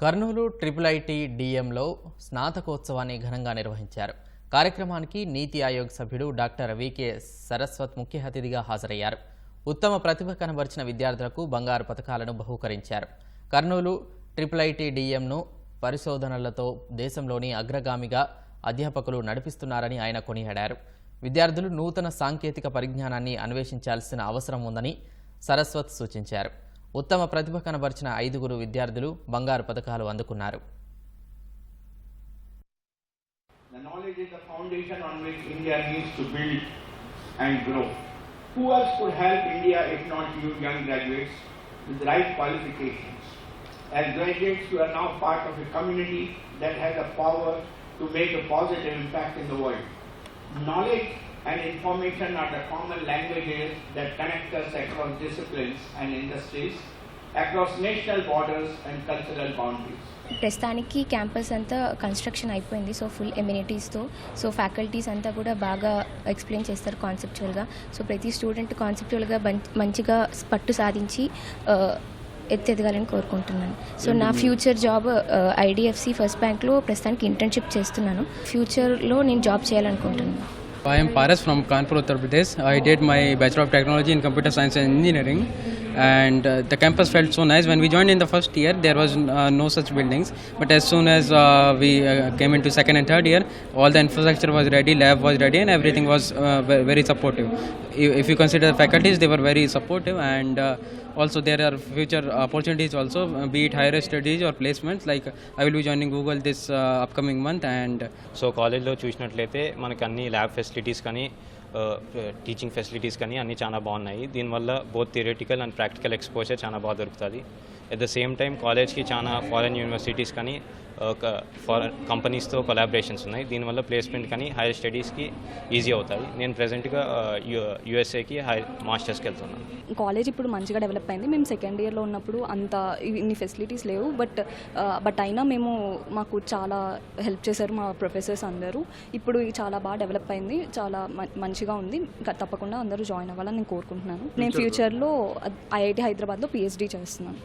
Kurnool triple IT డిఎంలో స్నాతకోత్సవాన్ని ఘనంగా నిర్వహించారు. కార్యక్రమానికి నీతి ఆయోగ్ సభ్యుడు డాక్టర్ వికే సరస్వత్ ముఖ్య అతిథిగా హాజరయ్యారు. ఉత్తమ ప్రతిభ కనబరిచిన విద్యార్థులకు బంగారు పథకాలను బహూకరించారు. కర్నూలు ట్రిపుల్ ఐటీ డిఎంను పరిశోధనలతో దేశంలోని అగ్రగామిగా అధ్యాపకులు నడిపిస్తున్నారని ఆయన కొనియాడారు. విద్యార్థులు నూతన సాంకేతిక పరిజ్ఞానాన్ని అన్వేషించాల్సిన అవసరం ఉందని సరస్వత్ సూచించారు. ఉత్తమ ప్రతిభ కనబరిచిన ఐదుగురు విద్యార్థులు బంగారు పథకాలు అందుకున్నారు The knowledge is the foundation on which India needs to build and grow. Who else could help India if not you, young graduates, with the right qualifications? As graduates, you are now part of a community that has the power to make a positive impact in the world. Knowledge and information are the common languages that connect us across disciplines and industries, across national borders and cultural boundaries. ప్రస్తుతానికి campus అంతా construction అయిపోయింది so full ఎమ్యూనిటీస్తో so faculties అంతా కూడా బాగా explain చేస్తారు కాన్సెప్చువల్గా so ప్రతి student కాన్సెప్చువల్గా మంచిగా పట్టు సాధించి ఎత్తెదగాలని కోరుకుంటున్నాను. సో నా ఫ్యూచర్ జాబ్ ఐడిఎఫ్సి ఫస్ట్ బ్యాంక్లో ప్రస్తుతానికి ఇంటర్న్షిప్ చేస్తున్నాను. ఫ్యూచర్లో నేను జాబ్ చేయాలనుకుంటున్నాను. I am Paras from Kanpur, Uttar Pradesh. I did my Bachelor of Technology in Computer Science and Engineering, and uh, the campus felt so nice. When we joined in the first year, there was uh, no such buildings, but as soon as uh, we uh, came into second and third year, all the infrastructure was ready, lab was ready, and everything was uh, ve- very supportive. If if you consider the faculties, they were very supportive, and uh, also there are future opportunities also, uh, be it higher studies or placements. Like I will be joining Google this uh, upcoming month, and so కాలేజ్లో చూసినట్లయితే మనకి అన్ని lab facilities facilities కానీ Uh, teaching facilities కానీ అన్నీ చాలా బాగున్నాయి. దీనివల్ల both theoretical and practical exposure చాలా బాగా దొరుకుతుంది. ఎట్ ద సేమ్ టైం కాలేజ్కి చాలా ఫారెన్ యూనివర్సిటీస్ కానీ ఫారెన్ కంపెనీస్తో కొలాబరేషన్స్ ఉన్నాయి. దీనివల్ల ప్లేస్మెంట్ కానీ హైయర్ స్టడీస్కి ఈజీ అవుతాయి నేను ప్రజెంట్గా యూఎస్ఏకి హై మాస్టర్స్కి వెళ్తున్నాను. కాలేజ్ ఇప్పుడు మంచిగా డెవలప్ అయింది. మేము సెకండ్ ఇయర్లో ఉన్నప్పుడు అంత ఇన్ని ఫెసిలిటీస్ లేవు. బట్ బట్ uh, అయినా మేము మాకు చాలా హెల్ప్ చేశారు మా ప్రొఫెసర్స్ అందరూ. ఇప్పుడు చాలా బాగా డెవలప్ అయింది. చాలా మ- మంచిగా ఉంది. ఇంకా తప్పకుండా అందరూ జాయిన్ అవ్వాలని నేను కోరుకుంటున్నాను. నేను ఫ్యూచర్లో ఐఐటి హైదరాబాద్లో పిహెచ్డీ చేస్తున్నాను.